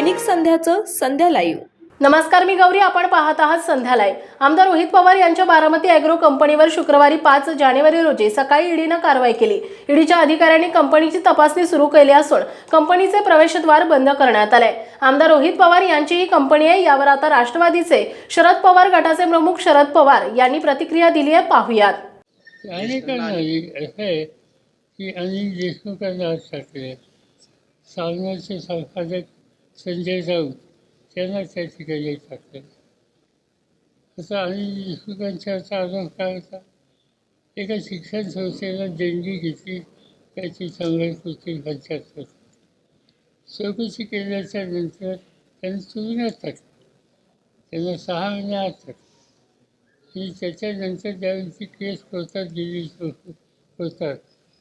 दैनिक संध्याचं संध्या live नमस्कार मी गौरी. आपण पाहत आहात संध्यालाय आमदार रोहित पवार यांच्या बारामती अॅग्रो कंपनीवर शुक्रवारी पाच जानेवारी रोजी सकाळी ईडीनं कारवाई केली. ईडीच्या अधिकाऱ्यांनी कंपनीची तपासणी सुरू केली असून कंपनीचे प्रवेशद्वार बंद करण्यात आले. आमदार रोहित पवार यांची ही कंपनी आहे. यावर आता राष्ट्रवादीचे शरद पवार गटाचे प्रमुख शरद पवार यांनी प्रतिक्रिया दिली आहे. पाहुयात. की अनिल संपादक संजय राऊत त्यांना त्या ठिकाणी टाकलं. असा आणि देशमुखांच्यावरचा आरोप काय होता? एका शिक्षण संस्थेला देणगी घेतली त्याची संघर्षपूर्ती पंच्याहत्तर चौकशी केल्याच्यानंतर त्यांनी तुरुंगात टाकलं त्यांना सहा महिने आत टाकलं. आणि त्याच्यानंतर ज्यावेळी केस कोर्टात गेली कोर्टात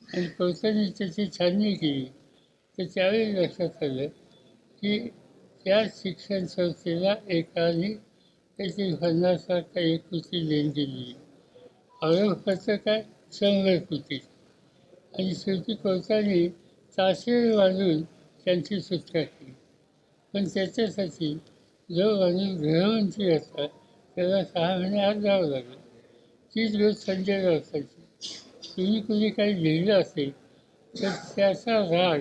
आणि कोर्टाने त्याची छाननी केली तर त्यावेळी लक्षात आलं की त्या शिक्षण संस्थेला एकाने त्याची पन्नास एक कृती देण दिली. आरोपाचं काय? शंभर कृती. आणि शेवटी कोर्टाने ताशे वाजून त्यांची सुटका केली. पण त्याच्यासाठी जो माणूस गृहमंत्री होता त्याला सहा महिने आत जावं लागलं. तीच रोज संजय राऊताची. तुम्ही कुणी काही लिहिलं असेल तर त्याचा राग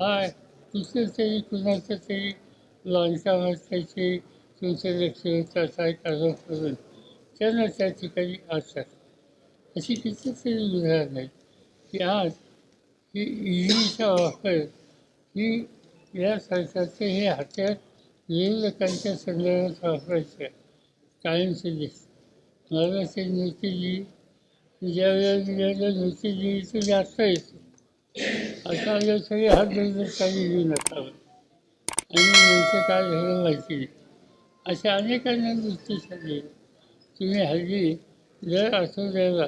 हा दुसरं तरी कुणाचं तरी बांधकामात त्याची तुमचं लक्ष होतं असा एक करून त्यांना त्या ठिकाणी असतात अशी कितीतरी उदाहरणं आहेत. की आज ही ईडीचा वापर ही या सरकारचे हे हत्यार विरोधकांच्या संदर्भात वापरायचं कायमचं दिसतं मला ते नोटी लिही ज्या वेळेला नोटी लिही तर जास्त येतो. आता आलं सगळे हात धरून काही लिहू नका आणि नंतर काय झालं माहिती अशा अनेकांना दृष्टी सांगली तुम्ही हल्ली जर आठवड्याला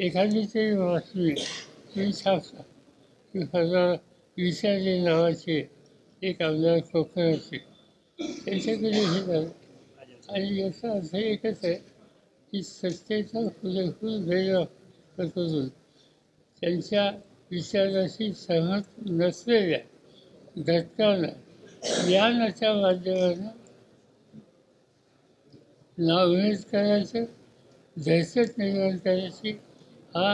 एखादी तरी वाचली तुम्ही छापता की? फळा विचारले नावाचे एक आमदार कोकणाचे त्यांच्याकडे हे झालं. आणि याचा अर्थ एकच आहे की सत्तेचा फुलेफुल गैरवापर करून त्यांच्या विचाराशी सहमत नसलेल्या घटकांना ज्ञानाच्या माध्यमानं नावमेद करायचं दहशत निर्माण करायची हा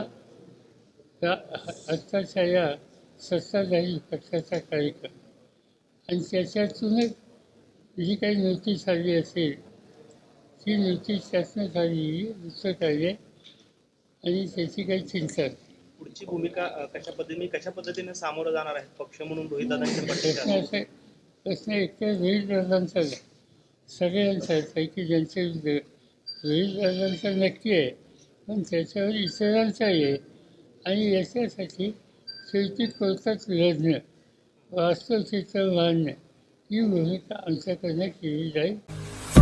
आत्ताच्या या सत्ताधारी पक्षाचा कार्यक्रम आणि त्याच्यातूनच जी काही नोटीस आली असेल ती नोटीस शासनात आली दुसरं काय आणि त्याची काही चिंता नाही. पुढची भूमिका कशा पद्धतीने कशा पद्धतीने सामोरं जाणार आहे? पक्ष म्हणून रोहित दादांच्या प्रश्न पक्षाच्या असे प्रश्न एकतर रोहित दादांचा नाही सगळ्यांचाच आहे. की ज्यांचे रोहित दादांचा नक्की आहे. पण त्याच्यावर इतरांचाही आहे. आणि याच्यासाठी शेवटी कोर्टात लढणं वास्तव चित्र मांडणं ही भूमिका आमच्याकडनं केली जाईल.